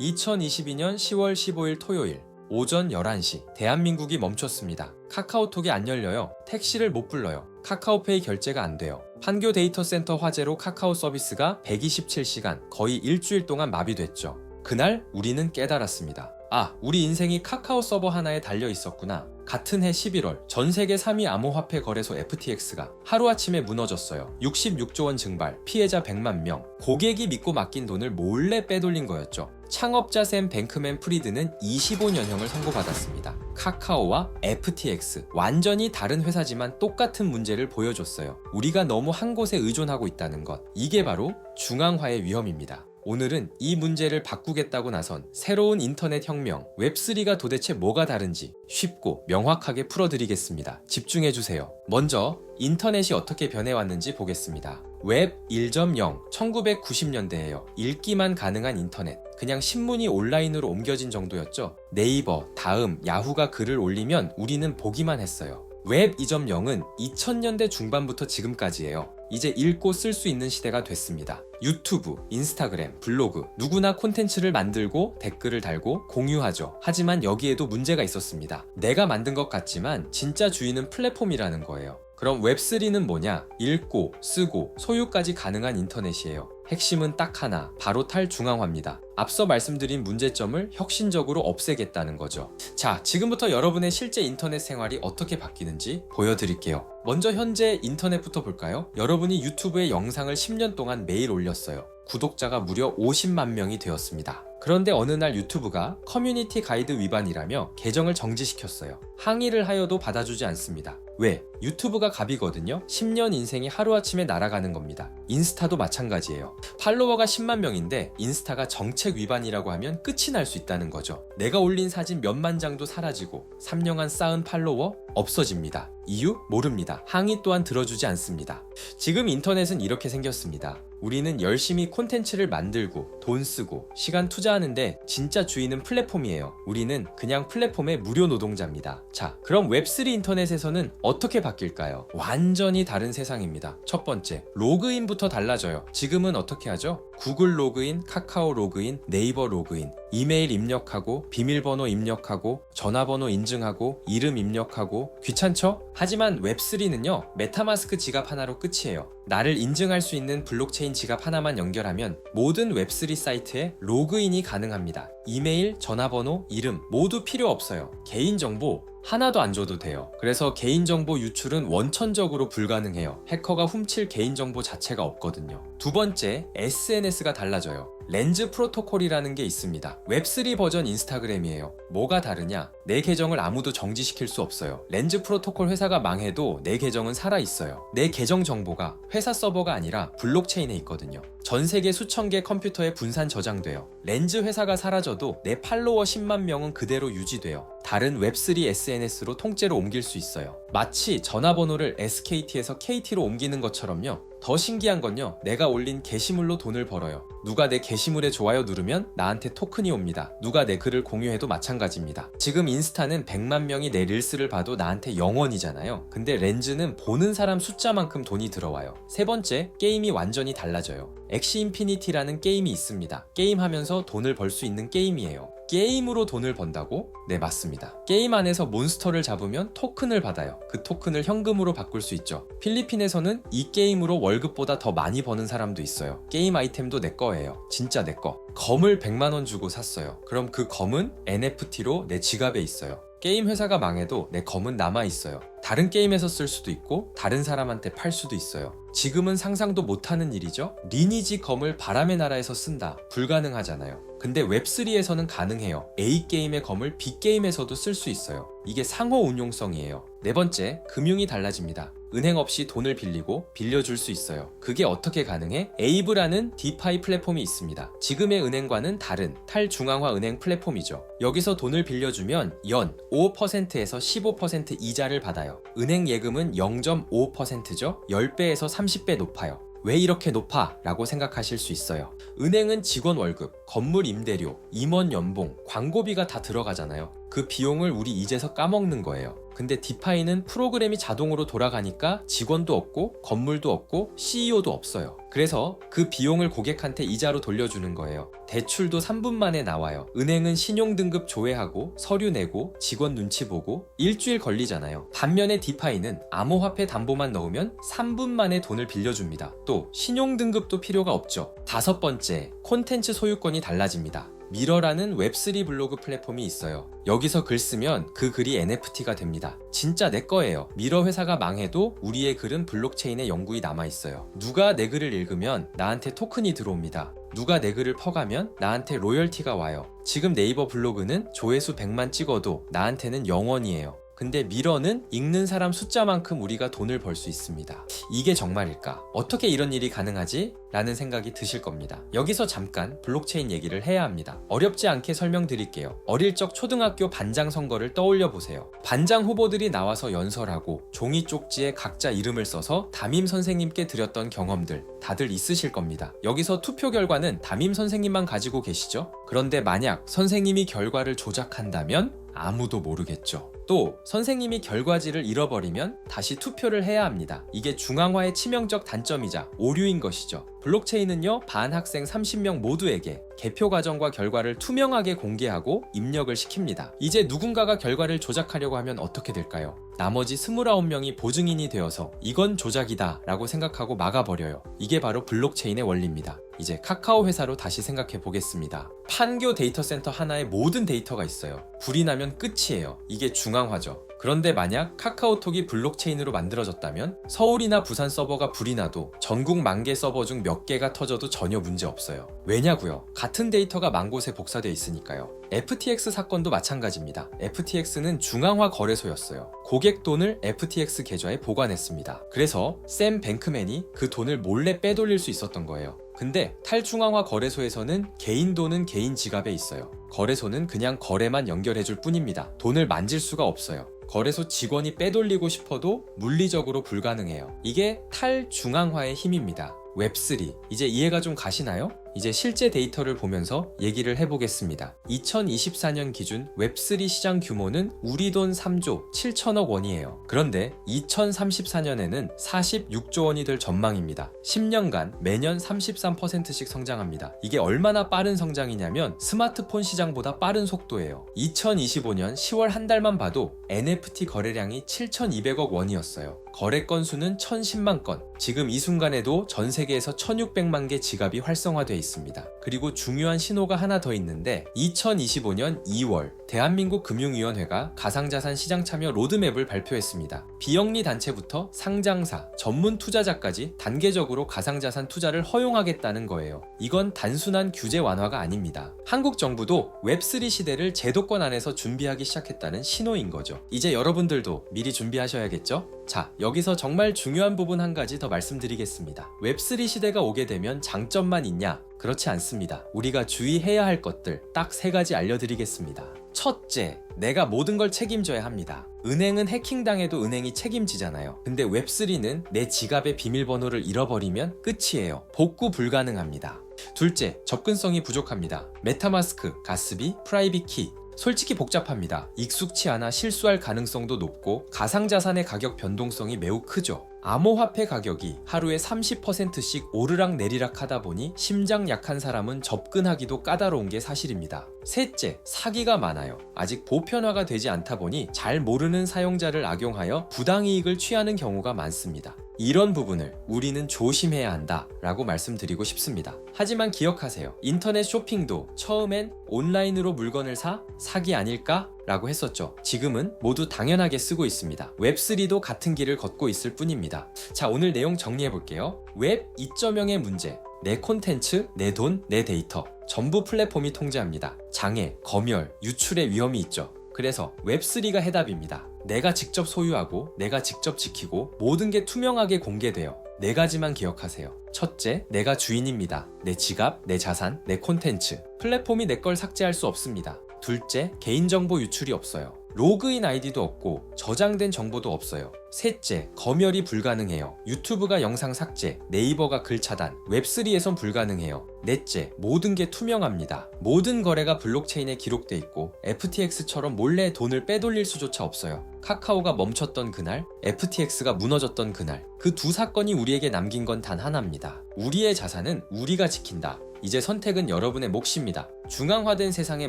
2022년 10월 15일 토요일 오전 11시 대한민국이 멈췄습니다. 카카오톡이 안 열려요. 택시를 못 불러요. 카카오페이 결제가 안 돼요. 판교 데이터 센터 화재로 카카오 서비스가 127시간 거의 일주일 동안 마비됐죠. 그날 우리는 깨달았습니다. 아, 우리 인생이 카카오 서버 하나에 달려 있었구나. 같은 해 11월 전 세계 3위 암호화폐 거래소 FTX가 하루아침에 무너졌어요. 66조 원 증발, 피해자 100만 명. 고객이 믿고 맡긴 돈을 몰래 빼돌린 거였죠. 창업자 샘 뱅크맨 프리드는 25년형을 선고받았습니다. 카카오와 FTX 완전히 다른 회사지만 똑같은 문제를 보여줬어요. 우리가 너무 한 곳에 의존하고 있다는 것. 이게 바로 중앙화의 위험입니다. 오늘은 이 문제를 바꾸겠다고 나선 새로운 인터넷 혁명, 웹3가 도대체 뭐가 다른지 쉽고 명확하게 풀어드리겠습니다. 집중해주세요. 먼저 인터넷이 어떻게 변해왔는지 보겠습니다. 웹 1.0, 1990년대에요. 읽기만 가능한 인터넷. 그냥 신문이 온라인으로 옮겨진 정도였죠. 네이버, 다음, 야후가 글을 올리면 우리는 보기만 했어요. 웹 2.0은 2000년대 중반부터 지금까지예요. 이제 읽고 쓸 수 있는 시대가 됐습니다. 유튜브, 인스타그램, 블로그, 누구나 콘텐츠를 만들고 댓글을 달고 공유하죠. 하지만 여기에도 문제가 있었습니다. 내가 만든 것 같지만 진짜 주인은 플랫폼이라는 거예요. 그럼 웹3는 뭐냐? 읽고, 쓰고, 소유까지 가능한 인터넷이에요. 핵심은 딱 하나, 바로 탈중앙화입니다. 앞서 말씀드린 문제점을 혁신적으로 없애겠다는 거죠. 자, 지금부터 여러분의 실제 인터넷 생활이 어떻게 바뀌는지 보여드릴게요. 먼저 현재 인터넷부터 볼까요? 여러분이 유튜브에 영상을 10년 동안 매일 올렸어요. 구독자가 무려 50만 명이 되었습니다. 그런데 어느 날 유튜브가 커뮤니티 가이드 위반이라며 계정을 정지시켰어요. 항의를 하여도 받아주지 않습니다. 왜? 유튜브가 갑이거든요? 10년 인생이 하루아침에 날아가는 겁니다. 인스타도 마찬가지예요. 팔로워가 10만 명인데 인스타가 정책 위반이라고 하면 끝이 날 수 있다는 거죠. 내가 올린 사진 몇만 장도 사라지고 3년간 쌓은 팔로워 없어집니다. 이유? 모릅니다. 항의 또한 들어주지 않습니다. 지금 인터넷은 이렇게 생겼습니다. 우리는 열심히 콘텐츠를 만들고 돈 쓰고 시간 투자하는데 진짜 주인은 플랫폼이에요. 우리는 그냥 플랫폼의 무료 노동자입니다. 자, 그럼 웹3 인터넷에서는 어떻게 바뀔까요? 완전히 다른 세상입니다. 첫 번째, 로그인부터 달라져요. 지금은 어떻게 하죠? 구글 로그인, 카카오 로그인, 네이버 로그인, 이메일 입력하고, 비밀번호 입력하고, 전화번호 인증하고, 이름 입력하고, 귀찮죠? 하지만 웹3는요, 메타마스크 지갑 하나로 끝이에요. 나를 인증할 수 있는 블록체인 지갑 하나만 연결하면 모든 웹3 사이트에 로그인이 가능합니다. 이메일, 전화번호, 이름 모두 필요 없어요. 개인정보 하나도 안 줘도 돼요. 그래서 개인정보 유출은 원천적으로 불가능해요. 해커가 훔칠 개인정보 자체가 없거든요. 두 번째, SNS가 달라져요. 렌즈 프로토콜이라는 게 있습니다. 웹3 버전 인스타그램이에요. 뭐가 다르냐? 내 계정을 아무도 정지시킬 수 없어요. 렌즈 프로토콜 회사가 망해도 내 계정은 살아있어요. 내 계정 정보가 회사 서버가 아니라 블록체인에 있거든요. 전 세계 수천 개 컴퓨터에 분산 저장돼요. 렌즈 회사가 사라져도 내 팔로워 10만 명은 그대로 유지돼요. 다른 웹3 SNS로 통째로 옮길 수 있어요. 마치 전화번호를 SKT에서 KT로 옮기는 것처럼요. 더 신기한 건요, 내가 올린 게시물로 돈을 벌어요. 누가 내 게시물에 좋아요 누르면 나한테 토큰이 옵니다. 누가 내 글을 공유해도 마찬가지입니다. 지금 인스타는 100만 명이 내 릴스를 봐도 나한테 영원이잖아요. 근데 렌즈는 보는 사람 숫자만큼 돈이 들어와요. 세 번째, 게임이 완전히 달라져요. 엑시 인피니티라는 게임이 있습니다. 게임하면서 돈을 벌 수 있는 게임이에요. 게임으로 돈을 번다고? 네, 맞습니다. 게임 안에서 몬스터를 잡으면 토큰을 받아요. 그 토큰을 현금으로 바꿀 수 있죠. 필리핀에서는 이 게임으로 월급보다 더 많이 버는 사람도 있어요. 게임 아이템도 내 거예요. 진짜 내 거. 검을 100만원 주고 샀어요. 그럼 그 검은 NFT로 내 지갑에 있어요. 게임 회사가 망해도 내 검은 남아 있어요. 다른 게임에서 쓸 수도 있고 다른 사람한테 팔 수도 있어요. 지금은 상상도 못하는 일이죠. 리니지 검을 바람의 나라에서 쓴다. 불가능하잖아요. 근데 웹3에서는 가능해요. A게임의 검을 B게임에서도 쓸 수 있어요. 이게 상호 운용성이에요. 네 번째, 금융이 달라집니다. 은행 없이 돈을 빌리고 빌려줄 수 있어요. 그게 어떻게 가능해? 에이브라는 디파이 플랫폼이 있습니다. 지금의 은행과는 다른 탈중앙화 은행 플랫폼이죠. 여기서 돈을 빌려주면 연 5%에서 15% 이자를 받아요. 은행 예금은 0.5%죠? 10배에서 30배 높아요. 왜 이렇게 높아? 라고 생각하실 수 있어요. 은행은 직원 월급, 건물 임대료, 임원 연봉, 광고비가 다 들어가잖아요. 그 비용을 우리 이제서 까먹는 거예요. 근데 디파이는 프로그램이 자동으로 돌아가니까 직원도 없고 건물도 없고 CEO도 없어요. 그래서 그 비용을 고객한테 이자로 돌려주는 거예요. 대출도 3분 만에 나와요. 은행은 신용등급 조회하고 서류 내고 직원 눈치 보고 일주일 걸리잖아요. 반면에 디파이는 암호화폐 담보만 넣으면 3분 만에 돈을 빌려줍니다. 또 신용등급도 필요가 없죠. 다섯 번째, 콘텐츠 소유권이 달라집니다. 미러라는 웹3 블로그 플랫폼이 있어요. 여기서 글 쓰면 그 글이 NFT가 됩니다. 진짜 내 거예요. 미러 회사가 망해도 우리의 글은 블록체인의 영구히 남아 있어요. 누가 내 글을 읽으면 나한테 토큰이 들어옵니다. 누가 내 글을 퍼가면 나한테 로열티가 와요. 지금 네이버 블로그는 조회수 100만 찍어도 나한테는 영원이에요. 근데 미러는 읽는 사람 숫자만큼 우리가 돈을 벌 수 있습니다. 이게 정말일까? 어떻게 이런 일이 가능하지? 라는 생각이 드실 겁니다. 여기서 잠깐 블록체인 얘기를 해야 합니다. 어렵지 않게 설명드릴게요. 어릴 적 초등학교 반장 선거를 떠올려 보세요. 반장 후보들이 나와서 연설하고 종이 쪽지에 각자 이름을 써서 담임 선생님께 드렸던 경험들 다들 있으실 겁니다. 여기서 투표 결과는 담임 선생님만 가지고 계시죠? 그런데 만약 선생님이 결과를 조작한다면 아무도 모르겠죠. 또 선생님이 결과지를 잃어버리면 다시 투표를 해야 합니다. 이게 중앙화의 치명적 단점이자 오류인 것이죠. 블록체인은요, 반 학생 30명 모두에게 개표 과정과 결과를 투명하게 공개하고 입력을 시킵니다. 이제 누군가가 결과를 조작하려고 하면 어떻게 될까요? 나머지 29명이 보증인이 되어서 이건 조작이다 라고 생각하고 막아버려요. 이게 바로 블록체인의 원리입니다. 이제 카카오 회사로 다시 생각해 보겠습니다. 판교 데이터 센터 하나에 모든 데이터가 있어요. 불이 나면 끝이에요. 이게 중앙화죠. 그런데 만약 카카오톡이 블록체인으로 만들어졌다면 서울이나 부산 서버가 불이 나도 전국 만 개 서버 중 몇 개가 터져도 전혀 문제 없어요. 왜냐고요? 같은 데이터가 만 곳에 복사되어 있으니까요. FTX 사건도 마찬가지입니다. FTX는 중앙화 거래소였어요. 고객 돈을 FTX 계좌에 보관했습니다. 그래서 샘 뱅크맨이 그 돈을 몰래 빼돌릴 수 있었던 거예요. 근데 탈중앙화 거래소에서는 개인 돈은 개인 지갑에 있어요. 거래소는 그냥 거래만 연결해줄 뿐입니다. 돈을 만질 수가 없어요. 거래소 직원이 빼돌리고 싶어도 물리적으로 불가능해요. 이게 탈중앙화의 힘입니다. 웹3. 이제 이해가 좀 가시나요? 이제 실제 데이터를 보면서 얘기를 해보겠습니다. 2024년 기준 웹3 시장 규모는 우리 돈 3조 7천억 원이에요. 그런데 2034년에는 46조 원이 될 전망입니다. 10년간 매년 33%씩 성장합니다. 이게 얼마나 빠른 성장이냐면 스마트폰 시장보다 빠른 속도예요. 2025년 10월 한 달만 봐도 NFT 거래량이 7,200억 원이었어요. 거래 건수는 1,010만 건. 지금 이 순간에도 전 세계에서 1,600만 개 지갑이 활성화되어 있습니다. 그리고 중요한 신호가 하나 더 있는데 2025년 2월 대한민국 금융위원회가 가상자산 시장 참여 로드맵을 발표했습니다. 비영리 단체부터 상장사, 전문 투자자까지 단계적으로 가상자산 투자를 허용하겠다는 거예요. 이건 단순한 규제 완화가 아닙니다. 한국 정부도 웹3 시대를 제도권 안에서 준비하기 시작했다는 신호인 거죠. 이제 여러분들도 미리 준비하셔야겠죠? 자, 여기서 정말 중요한 부분 한 가지 더 말씀드리겠습니다. 웹3 시대가 오게 되면 장점만 있냐? 그렇지 않습니다. 우리가 주의해야 할 것들 딱 세 가지 알려드리겠습니다. 첫째, 내가 모든 걸 책임져야 합니다. 은행은 해킹당해도 은행이 책임지잖아요. 근데 웹3는 내 지갑의 비밀번호를 잃어버리면 끝이에요. 복구 불가능합니다. 둘째, 접근성이 부족합니다. 메타마스크, 가스비, 프라이빗 키, 솔직히 복잡합니다. 익숙치 않아 실수할 가능성도 높고 가상자산의 가격 변동성이 매우 크죠. 암호화폐 가격이 하루에 30%씩 오르락 내리락 하다 보니 심장 약한 사람은 접근하기도 까다로운 게 사실입니다. 셋째, 사기가 많아요. 아직 보편화가 되지 않다 보니 잘 모르는 사용자를 악용하여 부당이익을 취하는 경우가 많습니다. 이런 부분을 우리는 조심해야 한다 라고 말씀드리고 싶습니다. 하지만 기억하세요. 인터넷 쇼핑도 처음엔 온라인으로 물건을 사? 사기 아닐까? 라고 했었죠. 지금은 모두 당연하게 쓰고 있습니다. 웹3도 같은 길을 걷고 있을 뿐입니다. 자, 오늘 내용 정리해 볼게요. 웹 2.0의 문제. 내 콘텐츠, 내 돈, 내 데이터. 전부 플랫폼이 통제합니다. 장애, 검열, 유출의 위험이 있죠. 그래서 웹3가 해답입니다. 내가 직접 소유하고 내가 직접 지키고 모든 게 투명하게 공개돼요. 네 가지만 기억하세요. 첫째, 내가 주인입니다. 내 지갑, 내 자산, 내 콘텐츠. 플랫폼이 내 걸 삭제할 수 없습니다. 둘째, 개인정보 유출이 없어요. 로그인 아이디도 없고 저장된 정보도 없어요. 셋째, 검열이 불가능해요. 유튜브가 영상 삭제, 네이버가 글 차단, 웹3에선 불가능해요. 넷째, 모든 게 투명합니다. 모든 거래가 블록체인에 기록돼 있고 FTX처럼 몰래 돈을 빼돌릴 수조차 없어요. 카카오가 멈췄던 그날, FTX가 무너졌던 그날, 그 두 사건이 우리에게 남긴 건 단 하나입니다. 우리의 자산은 우리가 지킨다. 이제 선택은 여러분의 몫입니다. 중앙화된 세상에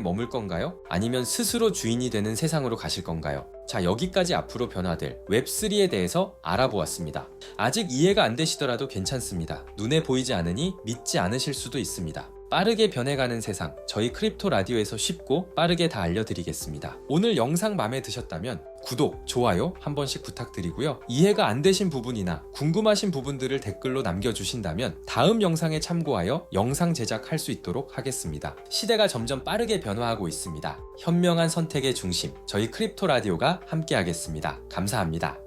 머물 건가요? 아니면 스스로 주인이 되는 세상으로 가실 건가요? 자, 여기까지 앞으로 변화될 웹3에 대해서 알아보았습니다. 아직 이해가 안 되시더라도 괜찮습니다. 눈에 보이지 않으니 믿지 않으실 수도 있습니다. 빠르게 변해가는 세상, 저희 크립토 라디오에서 쉽고 빠르게 다 알려드리겠습니다. 오늘 영상 마음에 드셨다면 구독, 좋아요 한 번씩 부탁드리고요. 이해가 안 되신 부분이나 궁금하신 부분들을 댓글로 남겨주신다면 다음 영상에 참고하여 영상 제작할 수 있도록 하겠습니다. 시대가 점점 빠르게 변화하고 있습니다. 현명한 선택의 중심, 저희 크립토 라디오가 함께하겠습니다. 감사합니다.